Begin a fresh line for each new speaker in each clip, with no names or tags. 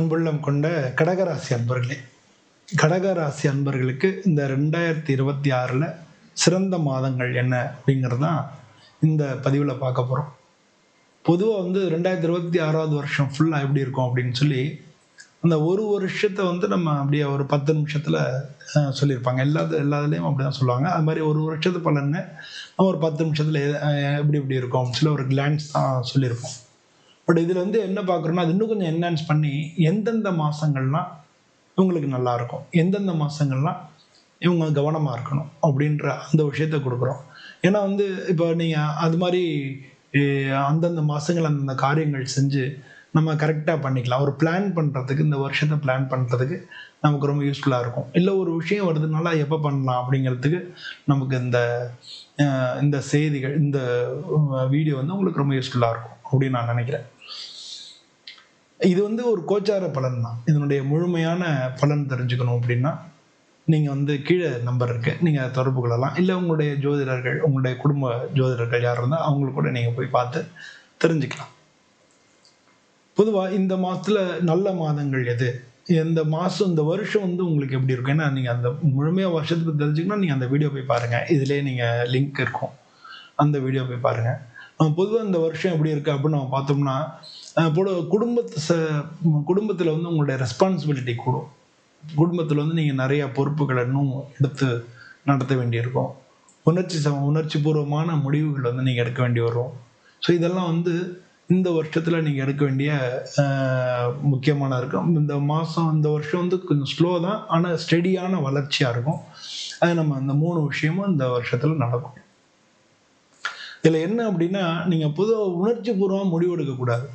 அன்புள்ளம் கொண்ட கடகராசி அன்பர்களே கடகராசி அன்பர்களுக்கு இந்த ரெண்டாயிரத்தி இருபத்தி ஆறில் சிறந்த மாதங்கள் என்ன அப்படிங்கிறது தான் இந்த பதிவில் பார்க்க போகிறோம் பொதுவாக வந்து ரெண்டாயிரத்தி இருபத்தி ஆறாவது வருஷம் ஃபுல்லாக எப்படி இருக்கும் அப்படின்னு சொல்லி அந்த ஒரு வருஷத்தை வந்து நம்ம அப்படியே ஒரு பத்து நிமிஷத்தில் சொல்லியிருப்பாங்க. எல்லா எல்லாத்துலேயும் அப்படி தான் சொல்லுவாங்க. அது மாதிரி ஒரு வருஷத்து பலன்னு நம்ம ஒரு பத்து நிமிஷத்தில் எப்படி எப்படி இருக்கும் அப்படின்னு சொல்லி ஒரு கிளான்ஸ் தான் சொல்லியிருப்போம். பட் இதில் வந்து என்ன பார்க்குறோன்னா அது இன்னும் கொஞ்சம் என்ஹான்ஸ் பண்ணி எந்தெந்த மாதங்கள்லாம் இவங்களுக்கு நல்லா இருக்கும் எந்தெந்த மாதங்கள்லாம் இவங்க கவனமாக இருக்கணும் அப்படின்ற அந்த விஷயத்த கொடுக்குறோம். ஏன்னா வந்து இப்போ நீங்கள் அது மாதிரி அந்தந்த மாதங்கள் அந்தந்த காரியங்கள் செஞ்சு நம்ம கரெக்டாக பண்ணிக்கலாம். ஒரு பிளான் பண்ணுறதுக்கு இந்த வருஷத்தை பிளான் பண்ணுறதுக்கு நமக்கு ரொம்ப யூஸ்ஃபுல்லாக இருக்கும். இல்லை ஒரு விஷயம் வருதுனால எப்போ பண்ணலாம் அப்படிங்கிறதுக்கு நமக்கு இந்த இந்த செய்திகள் இந்த வீடியோ வந்து உங்களுக்கு ரொம்ப யூஸ்ஃபுல்லாக இருக்கும். அப்படின்னு நான் நினைக்கிறேன். இது வந்து ஒரு கோச்சார பலன் தான் இதனுடைய முழுமையான பலன் தெரிஞ்சுக்கணும் அப்படின்னா நீங்கள் வந்து கீழே நம்பர் இருக்கு. நீங்கள் தொடர்பு கொள்ளலாம். இல்லை உங்களுடைய ஜோதிடர்கள் உங்களுடைய குடும்ப ஜோதிடர்கள் யார் இருந்தால் அவங்களுக்கு கூட நீங்கள் போய் பார்த்து தெரிஞ்சுக்கலாம். பொதுவாக இந்த மாதத்தில் நல்ல மாதங்கள் எது? இந்த மாதம் இந்த வருஷம் வந்து உங்களுக்கு எப்படி இருக்கும்? ஏன்னா நீங்கள் அந்த முழுமையாக வருஷத்துக்கு தெரிஞ்சுக்கணும் நீங்கள் அந்த வீடியோ போய் பாருங்கள் இதிலே நீங்கள் லிங்க் இருக்கும். அந்த வீடியோ போய் பாருங்கள் பொதுவாக இந்த வருஷம் எப்படி இருக்குது அப்படின்னு நம்ம பார்த்தோம்னா பொது குடும்பத்து ச குடும்பத்தில் வந்து உங்களுடைய ரெஸ்பான்சிபிலிட்டி கூடும். குடும்பத்தில் வந்து நீங்கள் நிறைய பொறுப்புகளை இன்னும் எடுத்து நடத்த வேண்டியிருக்கும். உணர்ச்சி சம உணர்ச்சி பூர்வமான முடிவுகள் வந்து நீங்கள் எடுக்க வேண்டி வரும். ஸோ இதெல்லாம் வந்து இந்த வருஷத்தில் நீங்கள் எடுக்க வேண்டிய முக்கியமான இருக்கும். இந்த மாதம் இந்த வருஷம் வந்து கொஞ்சம் ஸ்லோ தான் ஆனால் ஸ்டெடியான வளர்ச்சியாக இருக்கும். அது நம்ம அந்த மூணு விஷயமும் இந்த வருஷத்தில் நடக்கும். இதில் என்ன அப்படின்னா நீங்கள் பொதுவாக உணர்ச்சி பூர்வமாக முடிவு எடுக்கக்கூடாது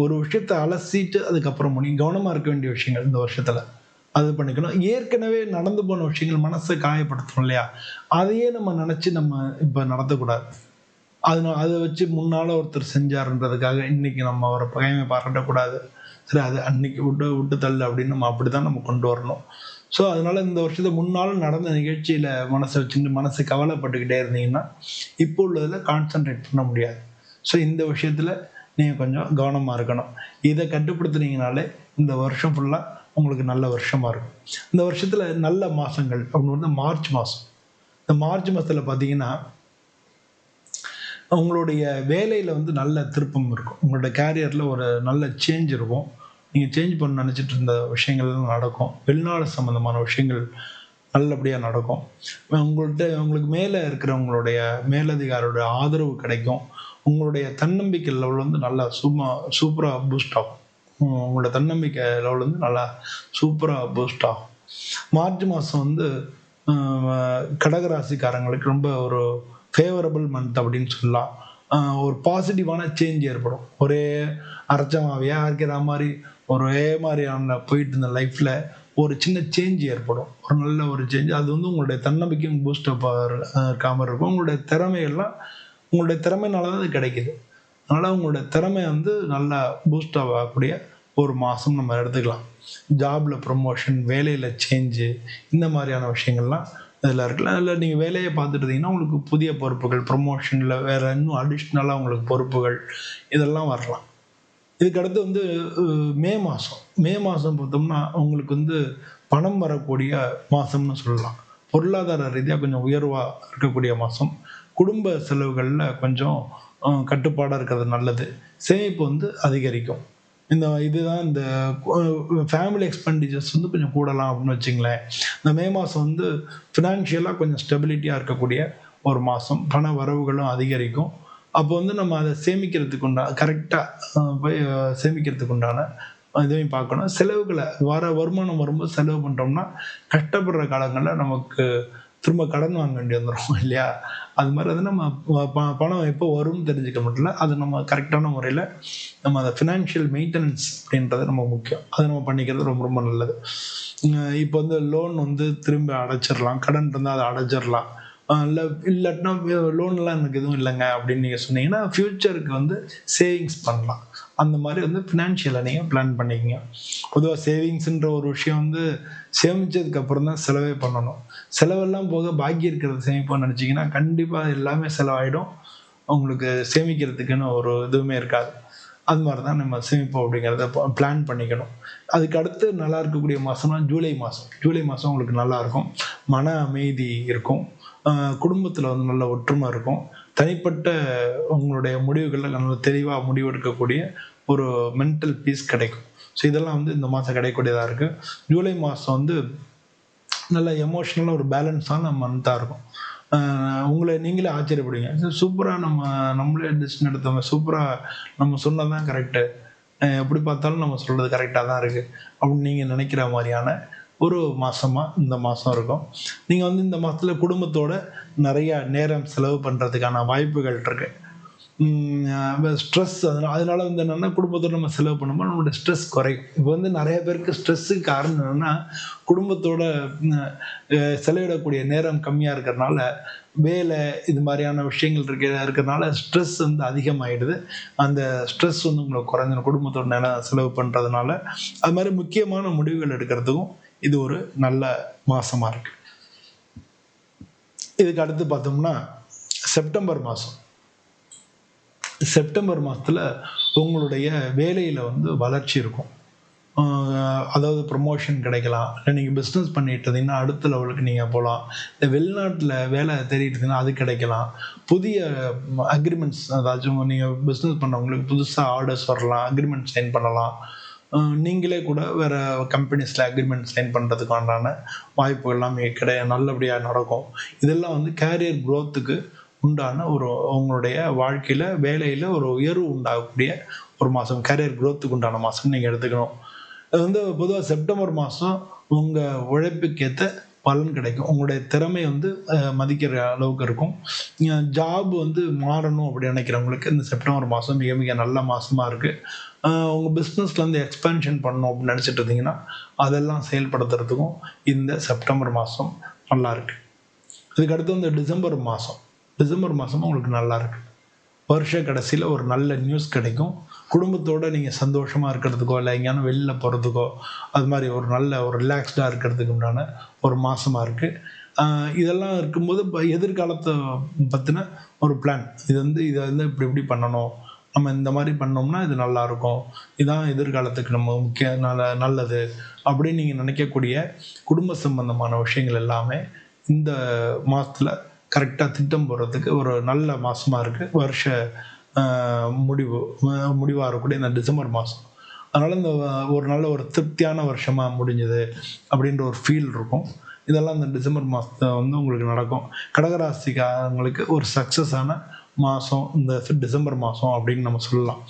ஒரு விஷயத்தை அலசிட்டு அதுக்கப்புறம் நீங்கள் கவனமாக இருக்க வேண்டிய விஷயங்கள் இந்த வருஷத்தில். அது பண்ணிக்கணும். ஏற்கனவே நடந்து போன விஷயங்கள் மனசை காயப்படுத்தணும் இல்லையா? அதையே நம்ம நினச்சி நம்ம இப்போ நடத்தக்கூடாது. அதனால் அதை வச்சு முன்னால் ஒருத்தர் செஞ்சாருன்றதுக்காக இன்னைக்கு நம்ம அவரை பகைமை பாராட்டக்கூடாது. சரி அது அன்னைக்கு விட்டு விட்டு தள்ளு அப்படின்னு நம்ம அப்படி தான் நம்ம கொண்டு வரணும். ஸோ அதனால இந்த வருஷத்தை முன்னால் நடந்த நிகழ்ச்சியில் மனசை வச்சுட்டு மனசு கவலைப்பட்டுக்கிட்டே இருந்தீங்கன்னா இப்போ உள்ளதில் கான்சென்ட்ரேட் பண்ண முடியாது. ஸோ இந்த விஷயத்தில் நீங்கள் கொஞ்சம் கவனமாக இருக்கணும். இதை கட்டுப்படுத்துனீங்கனாலே இந்த வருஷம் ஃபுல்லாக உங்களுக்கு நல்ல வருஷமாக இருக்கும். இந்த வருஷத்தில் நல்ல மாதங்கள் அப்படின்னு வந்து மார்ச் மாதம் இந்த மார்ச் மாதத்தில் பார்த்தீங்கன்னா உங்களுடைய வேலையில் வந்து நல்ல திருப்பம் இருக்கும். உங்களோட கேரியரில் ஒரு நல்ல சேஞ்ச் இருக்கும். நீங்கள் சேஞ்ச் பண்ண நினச்சிட்டு இருந்த விஷயங்கள்லாம் நடக்கும். வெளிநாடு சம்மந்தமான விஷயங்கள் நல்லபடியாக நடக்கும். உங்கள்கிட்ட உங்களுக்கு மேலே இருக்கிறவங்களுடைய மேலதிகாரோட ஆதரவு கிடைக்கும். உங்களுடைய தன்னம்பிக்கை லெவல் வந்து நல்லா சும்மா சூப்பராக பூஸ்ட் ஆகும். உங்களோட தன்னம்பிக்கை லெவல் வந்து நல்லா சூப்பராக பூஸ்ட் ஆகும். மார்ச் மாதம் வந்து கடகராசிக்காரங்களுக்கு ரொம்ப ஒரு ஃபேவரபிள் மந்த் அப்படின்னு சொல்லலாம். ஒரு பாசிட்டிவான சேஞ்ச் ஏற்படும். ஒரே அரைச்சமாவையா இருக்கிற மாதிரி ஒரே மாதிரியான போயிட்டு இருந்த லைஃப்பில் ஒரு சின்ன சேஞ்ச் ஏற்படும். ஒரு நல்ல ஒரு சேஞ்ச் அது வந்து உங்களுடைய தன்னம்பிக்கையும் பூஸ்டப் இருக்காமல் இருக்கும் உங்களுடைய திறமையெல்லாம் உங்களுடைய திறமைனால தான் அது கிடைக்குது. அதனால் உங்களுடைய திறமை வந்து நல்லா பூஸ்ட் ஆகக்கூடிய ஒரு மாதம் நம்ம எடுத்துக்கலாம். ஜாபில் ப்ரொமோஷன் வேலையில் சேஞ்சு இந்த மாதிரியான விஷயங்கள்லாம் இதில் இருக்கலாம். அதில் நீங்கள் வேலையை பார்த்துட்டு இருந்தீங்கன்னா உங்களுக்கு புதிய பொறுப்புகள் ப்ரொமோஷனில் வேறு இன்னும் அடிஷ்னலாக உங்களுக்கு பொறுப்புகள் இதெல்லாம் வரலாம். இதுக்கடுத்து வந்து மே மாதம் மே மாதம் பார்த்தோம்னா அவங்களுக்கு வந்து பணம் வரக்கூடிய மாதம்னு சொல்லலாம். பொருளாதார ரீதியாக கொஞ்சம் உயர்வாக இருக்கக்கூடிய மாதம் குடும்ப செலவுகளில் கொஞ்சம் கட்டுப்பாடாக இருக்கிறது நல்லது. சேமிப்பு வந்து அதிகரிக்கும். இந்த இதுதான் இந்த ஃபேமிலி எக்ஸ்பெண்டிச்சர்ஸ் வந்து கொஞ்சம் கூடலாம் அப்படின்னு வச்சுங்களேன். இந்த மே மாதம் வந்து ஃபினான்ஷியலாக கொஞ்சம் ஸ்டெபிலிட்டியாக இருக்கக்கூடிய ஒரு மாதம் பண வரவுகளும் அதிகரிக்கும். அப்போ வந்து நம்ம அதை சேமிக்கிறதுக்கு உண்டான கரெக்டாக போய் சேமிக்கிறதுக்கு உண்டான இதையும் பார்க்கணும். செலவுகளை வர வருமானம் வரும்போது செலவு பண்ணுறோம்னா கஷ்டப்படுற காலங்களில் நமக்கு திரும்ப கடன் வாங்க வேண்டி வந்துடும் இல்லையா? அது மாதிரி வந்து நம்ம ப- ப- பணம் எப்போ வரும்னு தெரிஞ்சுக்க முடியல அது நம்ம கரெக்டான முறையில் நம்ம அதை ஃபினான்ஷியல் மெயின்டெனன்ஸ் அப்படின்றது நம்ம முக்கியம். அதை நம்ம பண்ணிக்கிறது ரொம்ப ரொம்ப நல்லது. இப்போ வந்து லோன் வந்து திரும்ப அடைச்சிடலாம் கடன் இருந்தால் அதை அடைச்சிடலாம். இல்லை இல்லாட்டினா லோன்லாம் எனக்கு எதுவும் இல்லைங்க அப்படின்னு நீங்கள் சொன்னீங்கன்னா ஃப்யூச்சருக்கு வந்து சேவிங்ஸ் பண்ணலாம். அந்த மாதிரி வந்து ஃபினான்ஷியலை நீங்கள் பிளான் பண்ணிக்கிங்க. பொதுவாக சேவிங்ஸுன்ற ஒரு விஷயம் வந்து சேமித்ததுக்கு அப்புறம் தான் செலவே பண்ணணும். செலவெல்லாம் போக பாக்கி இருக்கிறத சேமிப்போம்னு நினச்சிங்கன்னா கண்டிப்பாக எல்லாமே செலவாயிடும். உங்களுக்கு சேமிக்கிறதுக்குன்னு ஒரு இதுவுமே இருக்காது. அது மாதிரி தான் நம்ம சேமிப்போம் அப்படிங்கிறத பிளான் பண்ணிக்கணும். அதுக்கு அடுத்து நல்லா இருக்கக்கூடிய மாதம்னா ஜூலை மாதம் ஜூலை மாதம் உங்களுக்கு நல்லா இருக்கும். மன அமைதி இருக்கும். குடும்பத்தில் வந்து நல்ல ஒற்றுமை இருக்கும். தனிப்பட்ட உங்களுடைய முடிவுகளில் நல்ல தெளிவாக முடிவெடுக்கக்கூடிய ஒரு மென்டல் பீஸ் கிடைக்கும். ஸோ இதெல்லாம் வந்து இந்த மாதம் கிடைக்கக்கூடியதாக இருக்குது ஜூலை மாதம் வந்து நல்ல எமோஷ்னலாக ஒரு பேலன்ஸான மந்தாக இருக்கும். உங்களை நீங்களே ஆச்சரியப்படுவீங்க. சூப்பராக நம்ம நம்மளே டிசிஷன் எடுத்தவங்க சூப்பராக நம்ம சொன்னது தான் கரெக்டு எப்படி பார்த்தாலும் நம்ம சொல்கிறது கரெக்டாக தான் இருக்குது அப்படின்னு நீங்கள் நினைக்கிற மாதிரியான ஒரு மாதமாக இந்த மாதம் இருக்கும். நீங்கள் வந்து இந்த மாதத்தில் குடும்பத்தோட நிறையா நேரம் செலவு பண்ணுறதுக்கான வாய்ப்புகள் இருக்குது ஸ்ட்ரெஸ் அதனால அதனால வந்து என்னென்னா குடும்பத்தோட நம்ம செலவு பண்ணும்போது நம்மளோட ஸ்ட்ரெஸ் குறையும். இப்போ வந்து நிறைய பேருக்கு ஸ்ட்ரெஸ்ஸுக்கு காரணம் என்னென்னா குடும்பத்தோட செலவிடக்கூடிய நேரம் கம்மியாக இருக்கிறனால வேலை இது மாதிரியான விஷயங்கள் இருக்க இருக்கிறனால ஸ்ட்ரெஸ் வந்து அதிகமாகிடுது அந்த ஸ்ட்ரெஸ் வந்து உங்களுக்கு குறைஞ்சிடும் குடும்பத்தோட நேரம் செலவு பண்ணுறதுனால அது மாதிரி முக்கியமான முடிவுகள் எடுக்கிறதுக்கும் இது ஒரு நல்ல மாதமாக இருக்குது இதுக்கு அடுத்து பார்த்தோம்னா செப்டம்பர் மாதம் செப்டம்பர் மாதத்தில் உங்களுடைய வேலையில் வந்து வளர்ச்சி இருக்கும். அதாவது ப்ரொமோஷன் கிடைக்கலாம். இல்லை நீங்கள் பிஸ்னஸ் பண்ணிட்டு இருந்தீங்கன்னா அடுத்த லெவலுக்கு நீங்கள் போகலாம் இந்த வெளிநாட்டில் வேலை தேடிட்டு இருந்தீங்கன்னா அது கிடைக்கலாம். புதிய அக்ரிமெண்ட்ஸ் அதாச்சும் நீங்கள் பிஸ்னஸ் பண்ணவங்களுக்கு புதுசாக ஆர்டர்ஸ் வரலாம் அக்ரிமெண்ட் சைன் பண்ணலாம். நீங்களே கூட வேறு கம்பெனிஸில் அக்ரிமெண்ட் சைன் பண்ணுறதுக்கான வாய்ப்புகள்லாம் கிடையாது நல்லபடியாக நடக்கும். இதெல்லாம் வந்து கேரியர் க்ரோத்துக்கு உண்டான ஒரு உங்களுடைய வாழ்க்கையில் வேலையில் ஒரு உயர்வு உண்டாகக்கூடிய ஒரு மாதம் கரியர் க்ரோத்துக்கு உண்டான மாதம் நீங்கள் எடுத்துக்கணும். அது வந்து பொதுவாக செப்டம்பர் மாதம் உங்கள் உழைப்புக்கேற்ற பலன் கிடைக்கும். உங்களுடைய திறமை வந்து மதிக்கிற அளவுக்கு இருக்கும். ஜாப் வந்து மாறணும் அப்படி நினைக்கிறவங்களுக்கு இந்த செப்டம்பர் மாதம் மிக மிக நல்ல மாதமாக இருக்குது உங்கள் பிஸ்னஸ்லேருந்து வந்து எக்ஸ்பென்ஷன் பண்ணணும் அப்படின்னு நினச்சிட்டு இருந்தீங்கன்னா அதெல்லாம் செயல்படுத்துறதுக்கும் இந்த செப்டம்பர் மாதம் நல்லா இருக்கு. அதுக்கு அடுத்து டிசம்பர் மாதம் டிசம்பர் மாதமும் உங்களுக்கு நல்லா இருக்கு. வருஷ கடைசியில் ஒரு நல்ல நியூஸ் கிடைக்கும். குடும்பத்தோடு நீங்கள் சந்தோஷமாக இருக்கிறதுக்கோ இல்லை எங்கேயான வெளியில் போகிறதுக்கோ அது மாதிரி ஒரு நல்ல ஒரு ரிலாக்ஸ்டாக இருக்கிறதுக்கு உண்டான ஒரு மாதமாக இருக்குது இதெல்லாம் இருக்கும்போது இப்போ எதிர்காலத்தை பற்றின ஒரு பிளான் இது வந்து இதை வந்து இப்படி இப்படி பண்ணணும். நம்ம இந்த மாதிரி பண்ணோம்னா இது நல்லா இருக்கும். இதான் எதிர்காலத்துக்கு நம்ம முக்கிய நல்ல நல்லது அப்படின்னு நீங்கள் நினைக்கக்கூடிய குடும்ப சம்பந்தமான விஷயங்கள் எல்லாமே இந்த மாதத்தில் கரெக்டாக திட்டம் போடுறதுக்கு ஒரு நல்ல மாதமாக இருக்குது வருஷ முடிவு முடிவாக இருக்கக்கூடிய இந்த டிசம்பர் மாதம் அதனால் இந்த ஒரு நல்ல ஒரு திருப்தியான வருஷமாக முடிஞ்சது அப்படின்ற ஒரு ஃபீல் இருக்கும். இதெல்லாம் இந்த டிசம்பர் மாதத்தை வந்து உங்களுக்கு நடக்கும். கடகராசிக்காரங்களுக்கு ஒரு சக்ஸஸான மாதம் இந்த டிசம்பர் மாதம் அப்படின்னு நம்ம சொல்லலாம்.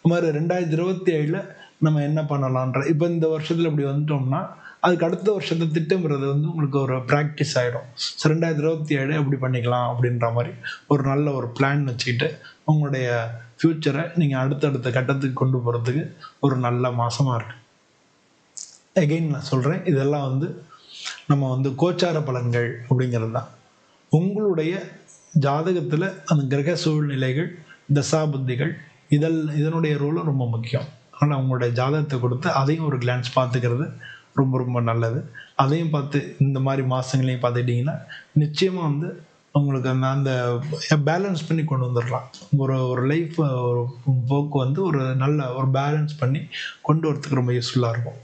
அது மாதிரி ரெண்டாயிரத்தி இருபத்தி ஏழில் நம்ம என்ன பண்ணலான்ற இப்போ இந்த வருஷத்தில் இப்படி வந்துட்டோம்னா அதுக்கு அடுத்த வருஷத்தை திட்டம்ன்றது வந்து உங்களுக்கு ஒரு ப்ராக்டிஸ் ஆகிடும் ஸோ ரெண்டாயிரத்தி இருபத்தி ஏழு எப்படி பண்ணிக்கலாம் அப்படின்ற மாதிரி ஒரு நல்ல ஒரு பிளான் வச்சுக்கிட்டு உங்களுடைய ஃப்யூச்சரை நீங்கள் அடுத்தடுத்த கட்டத்துக்கு கொண்டு போகிறதுக்கு ஒரு நல்ல மாதமாக இருக்கு. எகெயின் நான் சொல்கிறேன் இதெல்லாம் வந்து நம்ம வந்து கோச்சார பலன்கள் அப்படிங்கிறது தான் உங்களுடைய ஜாதகத்தில் அந்த கிரக சூழ்நிலைகள் தசாபுத்திகள் இதல் இதனுடைய ரோலும் ரொம்ப முக்கியம். ஆனால் உங்களுடைய ஜாதகத்தை கொடுத்து அதையும் ஒரு கிளான்ஸ் பார்த்துக்கிறது ரொம்ப ரொம்ப நல்லது. அதையும் பார்த்து இந்த மாதிரி மாதங்களையும் பார்த்துக்கிட்டிங்கன்னா நிச்சயமாக வந்து உங்களுக்கு அந்த அந்த பேலன்ஸ் பண்ணி கொண்டு வந்துடலாம். ஒரு ஒரு லைஃப் ஒரு போக்கு வந்து ஒரு நல்ல ஒரு பேலன்ஸ் பண்ணி கொண்டு வரதுக்கு ரொம்ப யூஸ்ஃபுல்லாக இருக்கும்.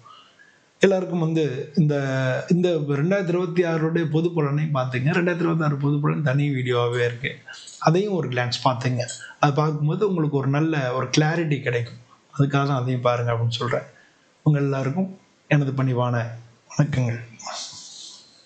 எல்லாருக்கும் வந்து இந்த இந்த ரெண்டாயிரத்தி இருபத்தி ஆறுடைய பொது பலனையும் பார்த்துங்க. ரெண்டாயிரத்தி இருபத்தி ஆறு பொது பலன் தனி வீடியோவாகவே இருக்குது அதையும் ஒரு கிளான்ஸ் பார்த்துங்க. அது பார்க்கும்போது உங்களுக்கு ஒரு நல்ல ஒரு கிளாரிட்டி கிடைக்கும். அதுக்காக தான் அதையும் பாருங்கள் அப்படின்னு சொல்கிறேன் உங்கள் எல்லாருக்கும் எனது பணிவான வணக்கங்கள்.